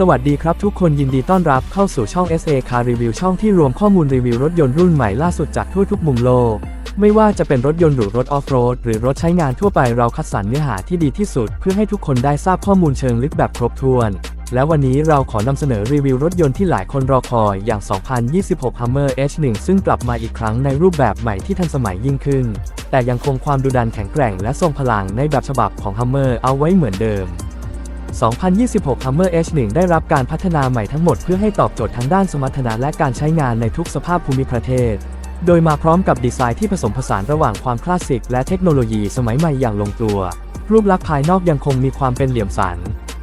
สวัสดีครับทุกคนยินดีต้อนรับเข้าสู่ช่อง SA Car Review ช่องที่รวมข้อมูลรีวิวรถยนต์รุ่นใหม่ล่าสุดจากทั่วทุกมุมโลก ไม่ว่าจะเป็นรถยนต์หรือรถออฟโรดหรือรถใช้งานทั่วไปเราคัดสรรเนื้อหาที่ดีที่สุด เพื่อให้ทุกคนได้ทราบข้อมูลเชิงลึกแบบครบถ้วน และวันนี้เราขอนำเสนอรีวิวรถยนต์ที่หลายคนรอคอยอย่าง 2026 Hummer H1 ซึ่งกลับมาอีกครั้งในรูปแบบใหม่ที่ทันสมัยยิ่งขึ้น แต่ยังคงความดุดันแข็งแกร่ง และทรงพลังในแบบฉบับของ Hummer เอาไว้เหมือนเดิม 2026 Hummer H1 ได้รับการพัฒนาใหม่ทั้งหมดเพื่อให้ตอบโจทย์ทั้งด้านสมรรถนะและการใช้งานในทุกสภาพภูมิประเทศ โดยมาพร้อมกับดีไซน์ที่ผสมผสานระหว่างความคลาสสิกและเทคโนโลยีสมัยใหม่อย่างลงตัว รูปลักษณ์ภายนอกยังคงมีความเป็นเหลี่ยมสัน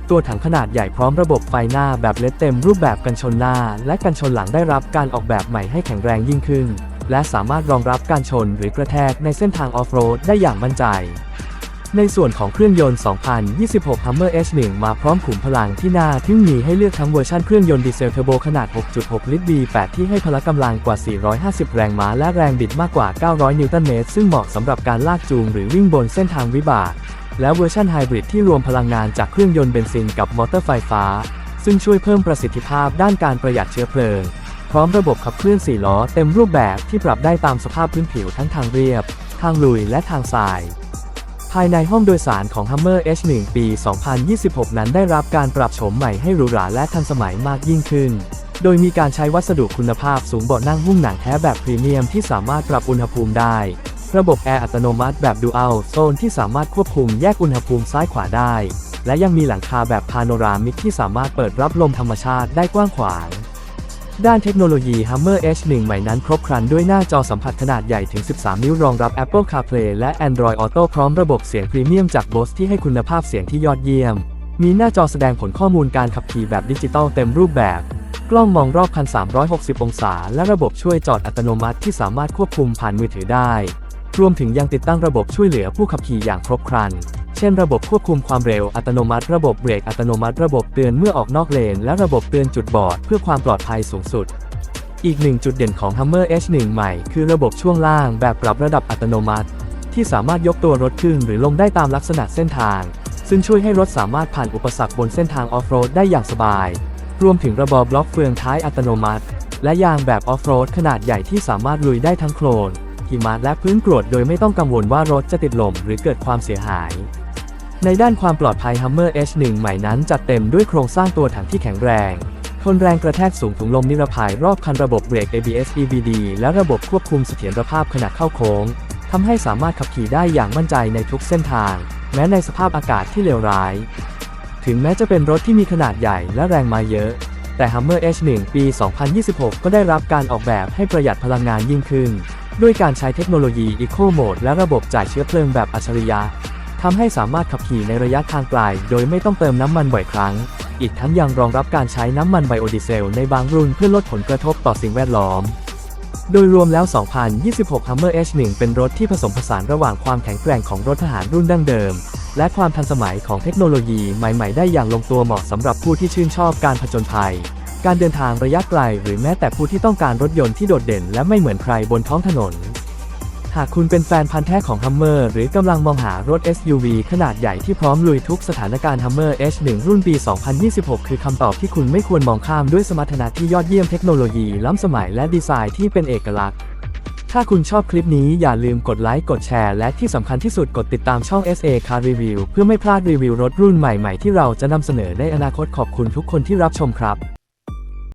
ตัวถังขนาดใหญ่พร้อมระบบไฟหน้าแบบเลดเต็มรูปแบบกันชนหน้า และกันชนหลังได้รับการออกแบบใหม่ให้แข็งแรงยิ่งขึ้น และสามารถรองรับการชนหรือกระแทกในเส้นทางออฟโรดได้อย่างมั่นใจ ในส่วนของเครื่องยนต์ 2026 Hummer H1 มาพร้อมขุมพลังที่น่าทึ่งมีให้เลือกทั้งเวอร์ชันเครื่องยนต์ดีเซลเทอร์โบขนาด 6.6 ลิตร V8 ที่ให้พละกำลังกว่า 450 แรงม้าและแรงบิดมากกว่า 900 นิวตันเมตร ซึ่งเหมาะสำหรับการลากจูงหรือวิ่งบนเส้นทางวิบาก และเวอร์ชันไฮบริดที่รวมพลังงานจากเครื่องยนต์เบนซินกับมอเตอร์ไฟฟ้า ซึ่งช่วยเพิ่มประสิทธิภาพด้านการประหยัดเชื้อเพลิง พร้อมระบบขับเคลื่อน4ล้อเต็มรูปแบบที่ปรับได้ตามสภาพพื้นผิวทั้งทางเรียบ ทางลุยและทางทราย ภายในห้องโดยสารของ Hummer H1 ปี 2026 นั้นได้รับการปรับโฉมใหม่ให้หรูหราและทันสมัยมากยิ่งขึ้น โดยมีการใช้วัสดุคุณภาพสูงเบาะนั่งหุ้มหนังแท้แบบพรีเมียมที่สามารถปรับอุณหภูมิได้ ระบบแอร์อัตโนมัติแบบ Dual Zone ที่สามารถควบคุมแยกอุณหภูมิซ้ายขวาได้ และยังมีหลังคาแบบพาโนรามิกที่สามารถเปิดรับลมธรรมชาติได้กว้างขวาง ด้านเทคโนโลยี Hummer H1 ใหม่นั้นครบครันด้วยหน้าจอสัมผัสขนาดใหญ่ถึง 13 นิ้วรองรับ Apple CarPlay และ Android Auto พร้อมระบบเสียงพรีเมียมจาก Bose ที่ให้คุณภาพเสียงที่ยอดเยี่ยม มีหน้าจอแสดงผลข้อมูลการขับขี่แบบดิจิตอลเต็มรูปแบบ กล้องมองรอบคัน 360 องศา และระบบช่วยจอดอัตโนมัติที่สามารถควบคุมผ่านมือถือได้ รวมถึงยังติดตั้งระบบช่วยเหลือผู้ขับขี่อย่างครบครัน ช่นระบบควบคุมความเร็วอัตโนมัติ ระบบเบรกอัตโนมัติ ระบบเตือนเมื่อออกนอกเลน และระบบเตือนจุดบอด เพื่อความปลอดภัยสูงสุด อีกหนึ่งจุดเด่นของ Hummer H1 ใหม่ คือระบบช่วงล่างแบบปรับระดับอัตโนมัติ ที่สามารถยกตัวรถขึ้นหรือลงได้ตามลักษณะเส้นทาง ซึ่งช่วยให้รถสามารถผ่านอุปสรรคบนเส้นทางออฟโรดได้อย่างสบาย รวมถึงระบบบล็อกเฟืองท้ายอัตโนมัติ และยางแบบออฟโรดขนาดใหญ่ที่สามารถลุยได้ทั้งโคลนหิมะและพื้นกรวดโดยไม่ต้องกังวลว่ารถจะติดลมหรือเกิดความเสียหาย ในด้านความปลอดภัย Hummer H1 ใหม่นั้นจัดเต็มด้วยโครงสร้างตัวถังที่แข็งแรง ทนแรงกระแทกสูงถุงลมนิรภัยรอบคันระบบเบรก ABS EBD และระบบควบคุมเสถียรภาพขณะเข้าโค้งทำให้สามารถขับขี่ได้อย่างมั่นใจในทุกเส้นทาง แม้ในสภาพอากาศที่เลวร้าย ถึงแม้จะเป็นรถที่มีขนาดใหญ่และแรงมาเยอะ แต่ Hummer H1 ปี 2026 ก็ได้รับการออกแบบให้ประหยัดพลังงานยิ่งขึ้น ด้วยการใช้เทคโนโลยี Eco Mode และระบบจ่ายเชื้อเพลิงแบบอัจฉริยะ ทำให้สามารถขับขี่ในระยะทางไกลโดยไม่ต้องเติมน้ำมันบ่อยครั้ง อีกทั้งยังรองรับการใช้น้ำมันไบโอดีเซลในบางรุ่นเพื่อลดผลกระทบต่อสิ่งแวดล้อม โดยรวมแล้ว 2026 Hummer H1 เป็นรถที่ผสมผสานระหว่างความแข็งแกร่งของรถทหารรุ่นดั้งเดิม และความทันสมัยของเทคโนโลยีใหม่ ๆ ได้อย่างลงตัวเหมาะสำหรับผู้ที่ชื่นชอบการผจญภัย การเดินทางระยะไกลหรือแม้แต่ผู้ที่ต้องการรถยนต์ที่โดดเด่น และไม่เหมือนใครบนท้องถนน หากคุณเป็นแฟนพันธุ์แท้ของ Hummer หรือกำลังมองหารถ SUV ขนาดใหญ่ที่พร้อมลุยทุกสถานการณ์ Hummer H1 รุ่นปี 2026 คือคำตอบที่คุณไม่ควรมองข้ามด้วยสมรรถนะที่ยอดเยี่ยมเทคโนโลยีล้ำสมัยและดีไซน์ที่เป็นเอกลักษณ์ ถ้าคุณชอบคลิปนี้อย่าลืมกดไลค์กดแชร์ และที่สำคัญที่สุดกดติดตามช่อง SA Car Review เพื่อไม่พลาดรีวิวรถรุ่นใหม่ๆ ที่เราจะนำเสนอในอนาคตขอบคุณทุกคนที่รับชมครับ